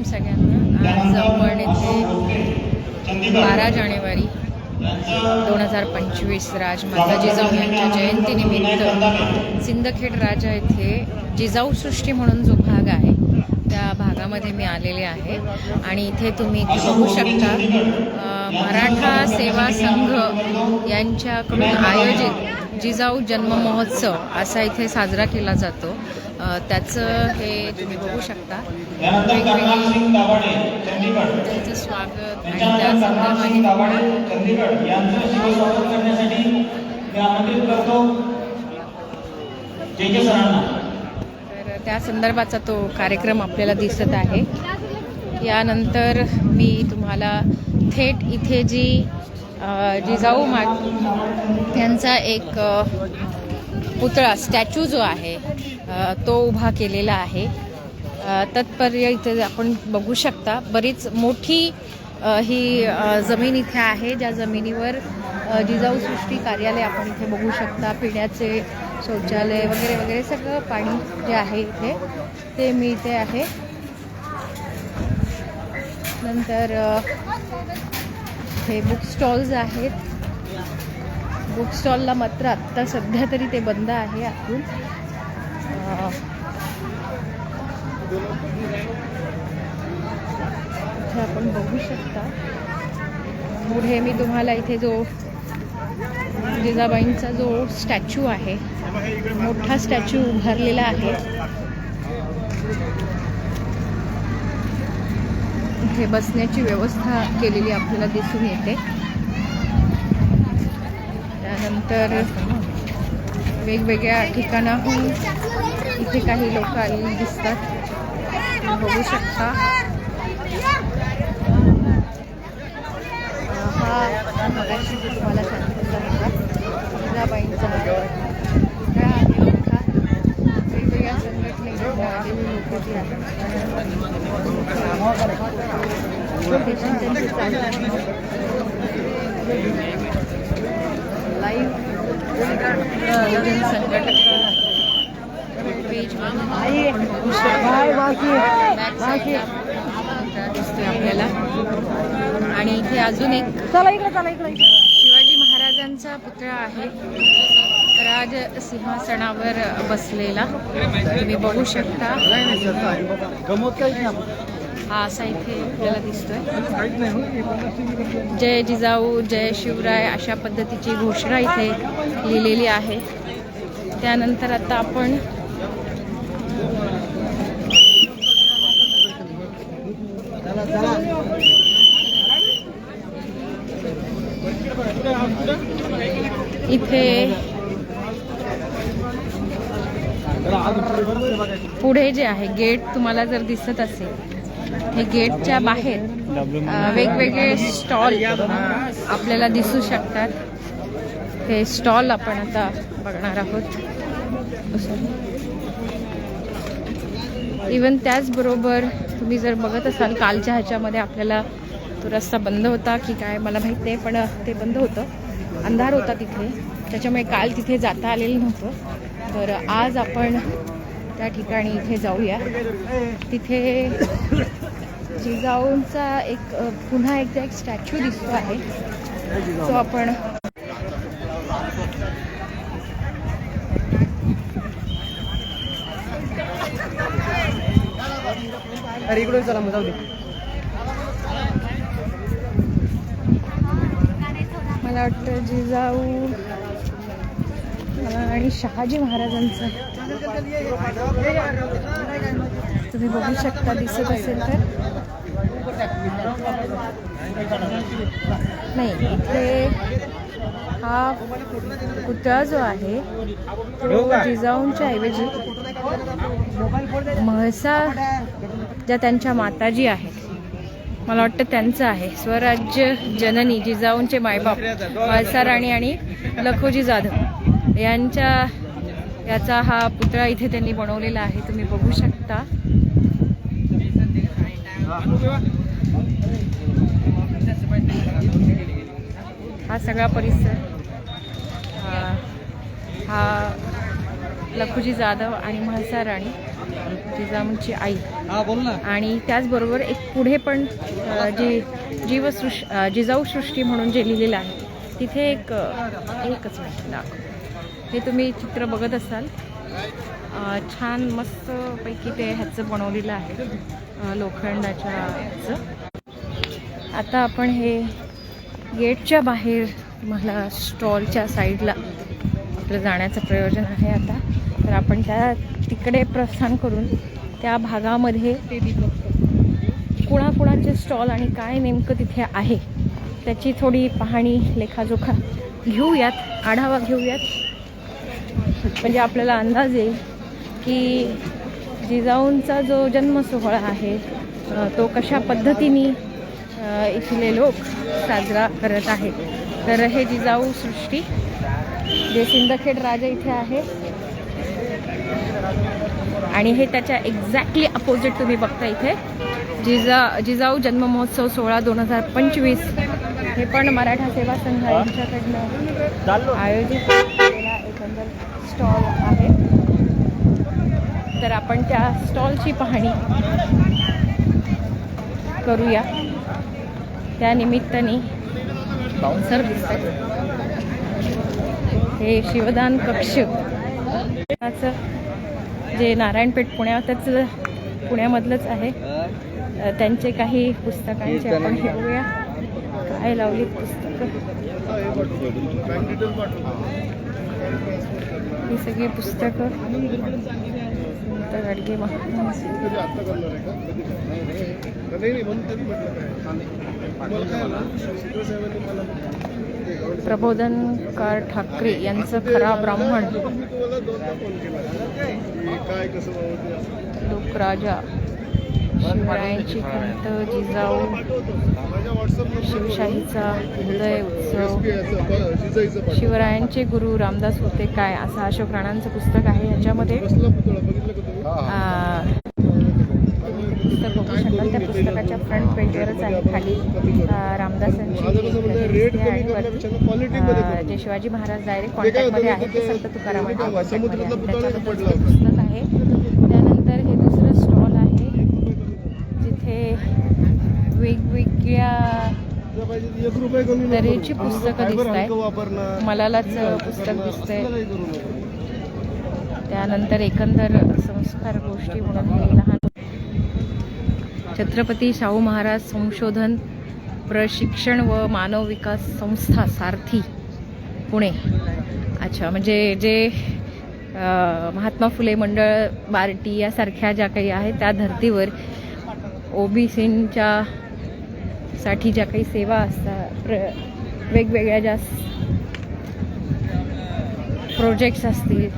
राम सगळ्यांना आज आपण इथे बारा जानेवारी दोन हजार पंचवीस राजमाता जिजाऊ यांच्या जयंतीनिमित्त सिंदखेड राजा येथे जिजाऊ सृष्टी म्हणून जो भाग आहे त्या भागामध्ये मी आलेले आहे. आणि इथे तुम्ही बघू शकता मराठा सेवा संघ यांच्याकडून आयोजित जिजाऊ जन्म महोत्सव असा इथे साजरा केला जातो. त्याचं हे तुम्ही बघू शकता. त्यांचं स्वागत आणि त्या संदर्भाने तर त्या संदर्भाचा तो कार्यक्रम आपल्याला दिसत आहे. यानंतर मी तुम्हाला थेट इथे जी जिजाऊ मा यांचा एक पुतळा स्टॅच्यू जो आहे तो उभा केलेला आहे. तत्पर्य इथे आपण बघू शकता बरीच मोठी ही जमीन इथे आहे ज्या जमिनीवर जिजाऊ सृष्टी कार्यालय आपण इथे बघू शकता. पिण्याचे शौचालय वगैरे वगैरे सगळं पाणी जे आहे इथे ते मिळते आहे. नंतर हे बुक स्टॉल्स आहेत. बुक स्टॉलला मात्र आत्ता सध्या तरी ते बंद आहे आतून. इथे आपण बघू शकता. पुढे मी तुम्हाला इथे जो जिजाबाईंचा जो स्टॅच्यू आहे मोठा स्टॅच्यू उभारलेला आहे. इथे बसण्याची व्यवस्था केलेली आपल्याला दिसून येते. त्यानंतर वेगवेगळ्या ठिकाणाहून इथे काही लोक आलेली दिसतात बघू शकता हा मगाशी तुम्हाला सांगितलं होता जिजाबाईंचा वेगवेगळ्या संघटनेकडून आलेली लोक जी आहेत चालू लाईव्ह नियोजन संघटक पेज दिसतोय आपल्याला. आणि इथे अजून एक चला इकडे चला इकडे शिवाजी महाराजांचा पुतळा आहे. राज सिंहासनावर बसलेला. तुम्ही बघू शकता. हा असा इथे आपल्याला दिसतोय. जय जिजाऊ जय शिवराय अशा पद्धतीची घोषणा इथे लिहिलेली आहे. त्यानंतर आता आपण इथे पुढे जे आहे गेट तुम्हाला जर दिसत असेल हे गेटच्या बाहेर वेगवेगळे स्टॉल आपल्याला दिसू शकतात. हे स्टॉल आपण आता बघणार आहोत. इवन त्याचबरोबर तुम्ही जर बघत असाल कालच्या ह्याच्यामध्ये आपल्याला तो रस्ता बंद होता की काय मला माहीत नाही पण ते बंद होतं. अंधार होता तिथे. त्याच्यामुळे काल तिथे जाता आलेलं नव्हतं. तर आज आपण त्या ठिकाणी इथे जाऊया. तिथे जिजाऊंचा एक पुन्हा एकदा एक स्टॅच्यू दिसतो आहे. तो आपण अरे इकडे चला मग जाऊ दे. मला वाटतं जिजाऊ आणि शहाजी महाराजांचं. तुम्ही बघू शकता दिसत असेल तर. नाही इथे हा पुतळा जो आहे तो जिजाऊंच्या ऐवजी म्हळसा ज्या त्यांच्या माताजी आहेत. मला वाटतं त्यांचं आहे. स्वराज्य जननी जिजाऊंचे मायबाप म्हाळसा राणी आणि लखोजी जाधव. यांच्या याचा हा पुतळा इथे त्यांनी बनवलेला आहे. तुम्ही बघू शकता. हा सगळा परिसर. हा- लखुजी जाधव आणि म्हाळसा राणी. जिजाऊंची आई. हा आणि त्याचबरोबर एक पुढे पण जी जीवसृष् जिजाऊ सृष्टी म्हणून जे लिहिलेलं आहे तिथे एक एकच दाखव. हे तुम्ही चित्र बघत असाल. छान मस्तपैकी ते ह्याचं बनवलेलं आहे. लोखंडाच्या ह्याचं आता आपण हे गेटच्या बाहेर तुम्हाला स्टॉलच्या साईडला आपलं जाण्याचं प्रयोजन आहे आता. तर आपण त्या तिकडे प्रस्थान करून त्या भागामध्ये कुणाकुणाचे स्टॉल आणि काय नेमकं तिथे आहे त्याची थोडी पाहणी लेखाजोखा घेऊयात आढावा घेऊयात. म्हणजे आपल्याला अंदाज येईल की जिजाऊंचा जो जन्मसोहळा आहे तो कशा पद्धतीने इथले लोक साजरा करत आहेत. तर हे जिजाऊ सृष्टी. जे सिंदखेड राजा इथे आहे. आणि हे त्याच्या एक्झॅक्टली अपोजिट तुम्ही बघता इथे. जिजा जिजाऊ जन्म महोत्सव सोहळा दोन हजार पंचवीस. हे पण मराठा सेवा संघ यांच्याकडनं आयोजित. स्टॉल आहे. तर आपण त्या स्टॉलची पाहणी करूया. त्या निमित्ताने बाउन्सर दिसतात. हे शिवदान कक्ष. जे नारायणपेठ पुण्यातच पुण्यामधलंच आहे. त्यांचे काही पुस्तकांचे आपण घेऊया काय लावली पुस्तकं? ही सगळी पुस्तकं. संत गाडगे प्रबोधनकार ठाकरे यांचं खरा ब्राह्मण. लोकराजा. शिवरायांची खंत जिजाऊ शिवशाहीचा उदय उत्सव. शिवरायांचे गुरु रामदास होते काय असं अशोक राणांचं पुस्तक आहे याच्यामध्ये. पुस्तक बघू शकाल त्या पुस्तकाच्या फ्रंट पेजवरच आहे खाली. रामदासांची आ, जे शिवाजी महाराज डायरेक्ट कॉन्टॅक्टमध्ये आहेत ते संत तुकारामांच्या कॉन्टॅक्टमध्ये आहेत त्याच्याबद्दल ते पुस्तक आहे त्यानंतर हे दुसरं स्टॉल आहे जिथे वेगवेगळ्या तऱ्हेची पुस्तकं दिसत आहेत मलालाच पुस्तक दिसतंय. त्यानंतर एकंदर संस्कार गोष्टी म्हणून हे लहान छत्रपती शाहू महाराज संशोधन प्रशिक्षण व मानव विकास संस्था सारथी पुणे. अच्छा म्हणजे जे महात्मा फुले मंडळ बार्टी यासारख्या ज्या काही आहेत त्या धर्तीवर ओबीसींच्या साठी ज्या काही सेवा असतात प्र वेगवेगळ्या ज्या प्रोजेक्ट्स असतील